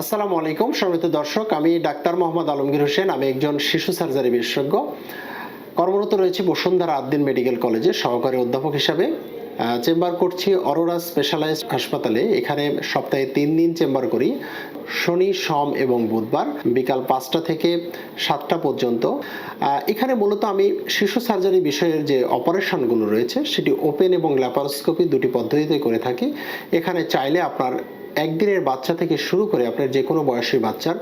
আসসালামু আলাইকুম, সম্মানিত দর্শক, আমি ডাক্তার মোহাম্মদ আলমগীর হোসেন, আমি একজন শিশু সার্জারি বিশেষজ্ঞ। কর্মরত রয়েছে বসুন্ধরা আদ্দিন মেডিকেল কলেজে সহকারী অধ্যাপক হিসাবে। চেম্বার করছি অরোরা স্পেশালাইজড হাসপাতালে। এখানে সপ্তাহে তিন দিন চেম্বার করি, শনি, সোম এবং বুধবার, বিকাল পাঁচটা থেকে সাতটা পর্যন্ত। এখানে মূলত আমি শিশু সার্জারি বিষয়ের যে অপারেশনগুলো রয়েছে, সেটি ওপেন এবং ল্যাপারোস্কোপি দুটি পদ্ধতিতে করে থাকি। এখানে চাইলে আপনার একদিনের বাচ্চা থেকে শুরু করে আপনার যে কোনো বয়সী বাচ্চার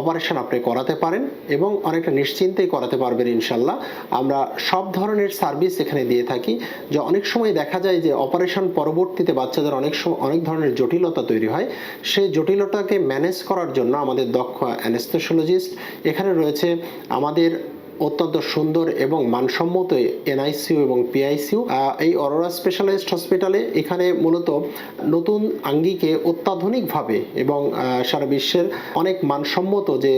অপারেশন আপনি করাতে পারেন এবং অনেকটা নিশ্চিন্তেই করাতে পারবেন ইনশাল্লাহ। আমরা সব ধরনের সার্ভিস এখানে দিয়ে থাকি। যে অনেক সময় দেখা যায় যে অপারেশন পরবর্তীতে বাচ্চাদের অনেক সময় অনেক ধরনের জটিলতা তৈরি হয়। সেই জটিলতাকে ম্যানেজ করার জন্য আমাদের দক্ষ অ্যানেস্থেশোলজিস্ট এখানে রয়েছে। আমাদের অত্যন্ত সুন্দর এবং মানসম্মত এনআইসিউ এবং পিআইসিউ এই অরোরা স্পেশালাইজড হসপিটালে এখানে মূলত নতুন আঙ্গিকে অত্যাধুনিকভাবে এবং সারা বিশ্বের অনেক মানসম্মত যে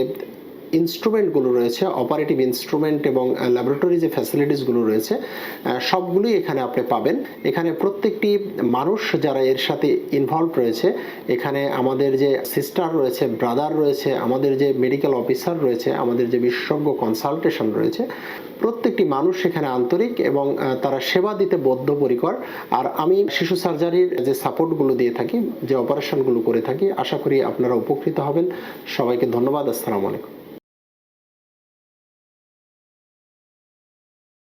ইনস্ট্রুমেন্টগুলো রয়েছে অপারেটিভ ইনস্ট্রুমেন্ট এবং ল্যাবরেটরি যে ফ্যাসিলিটিসগুলো রয়েছে সবগুলোই এখানে আপনি পাবেন। এখানে প্রত্যেকটি মানুষ যারা এর সাথে ইনভলভ রয়েছে, এখানে আমাদের যে সিস্টার রয়েছে ব্রাদার রয়েছে, আমাদের যে মেডিকেল অফিসার রয়েছে, আমাদের যে বিশেষজ্ঞ কনসালটেশন রয়েছে, প্রত্যেকটি মানুষ সেখানে আন্তরিক এবং তারা সেবা দিতে বদ্ধপরিকর। আর আমি শিশু সার্জারির যে সাপোর্টগুলো দিয়ে থাকি, যে অপারেশনগুলো করে থাকি, আশা করি আপনারা উপকৃত হবেন। সবাইকে ধন্যবাদ, আসসালামু আলাইকুম।